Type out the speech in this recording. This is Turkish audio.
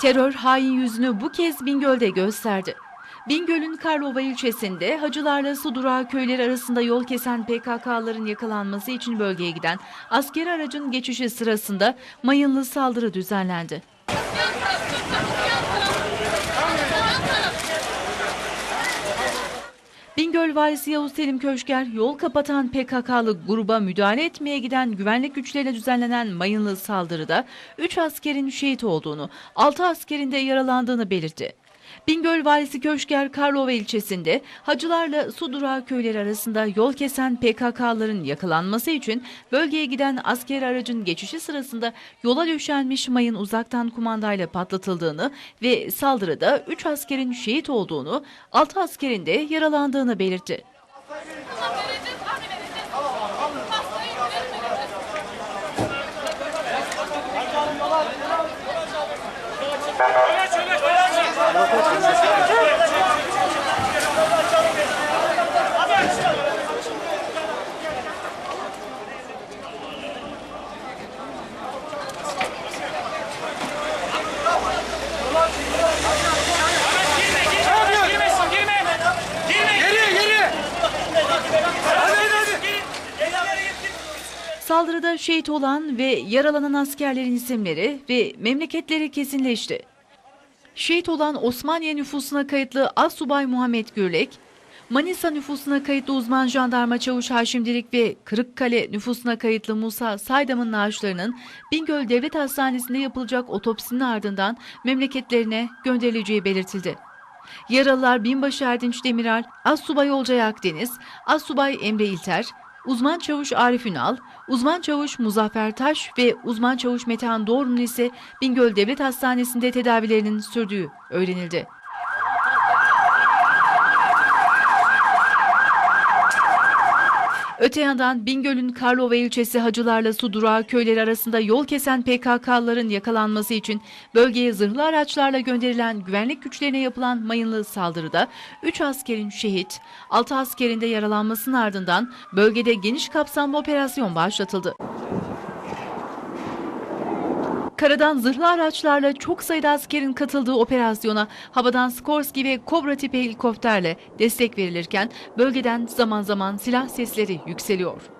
Terör hain yüzünü bu kez Bingöl'de gösterdi. Bingöl'ün Karlova ilçesinde hacılarla su durağı köyleri arasında yol kesen PKK'ların yakalanması için bölgeye giden askeri aracın geçişi sırasında mayınlı saldırı düzenlendi. Bingöl Valisi Yavuz Selim Köşker yol kapatan PKK'lı gruba müdahale etmeye giden güvenlik güçlerine düzenlenen mayınlı saldırıda 3 askerin şehit olduğunu, 6 askerin de yaralandığını belirtti. Bingöl Valisi Köşker Karlova ilçesinde hacılarla su durağı köyleri arasında yol kesen PKK'ların yakalanması için bölgeye giden asker aracın geçişi sırasında yola döşenmiş mayın uzaktan kumandayla patlatıldığını ve saldırıda 3 askerin şehit olduğunu, 6 askerin de yaralandığını belirtti. Saldırıda şehit olan ve yaralanan askerlerin isimleri ve memleketleri kesinleşti. Şehit olan Osmaniye nüfusuna kayıtlı Assubay Muhammed Gürlek, Manisa nüfusuna kayıtlı uzman jandarma çavuş Haşim Dirik ve Kırıkkale nüfusuna kayıtlı Musa Saydam'ın naaşlarının Bingöl Devlet Hastanesi'nde yapılacak otopsinin ardından memleketlerine gönderileceği belirtildi. Yaralılar Binbaşı Erdinç Demiral, Assubay Olcay Akdeniz, Assubay Emre İlter, Uzman Çavuş Arif Ünal, Uzman Çavuş Muzaffer Taş ve Uzman Çavuş Metehan Doğru'nun ise Bingöl Devlet Hastanesi'nde tedavilerinin sürdüğü öğrenildi. Öte yandan Bingöl'ün Karlova ilçesi hacılarla su durağı köyleri arasında yol kesen PKK'ların yakalanması için bölgeye zırhlı araçlarla gönderilen güvenlik güçlerine yapılan mayınlı saldırıda 3 askerin şehit, 6 askerin de yaralanmasının ardından bölgede geniş kapsamlı operasyon başlatıldı. Karadan zırhlı araçlarla çok sayıda askerin katıldığı operasyona havadan Skorsky ve Kobra tipi helikopterle destek verilirken bölgeden zaman zaman silah sesleri yükseliyor.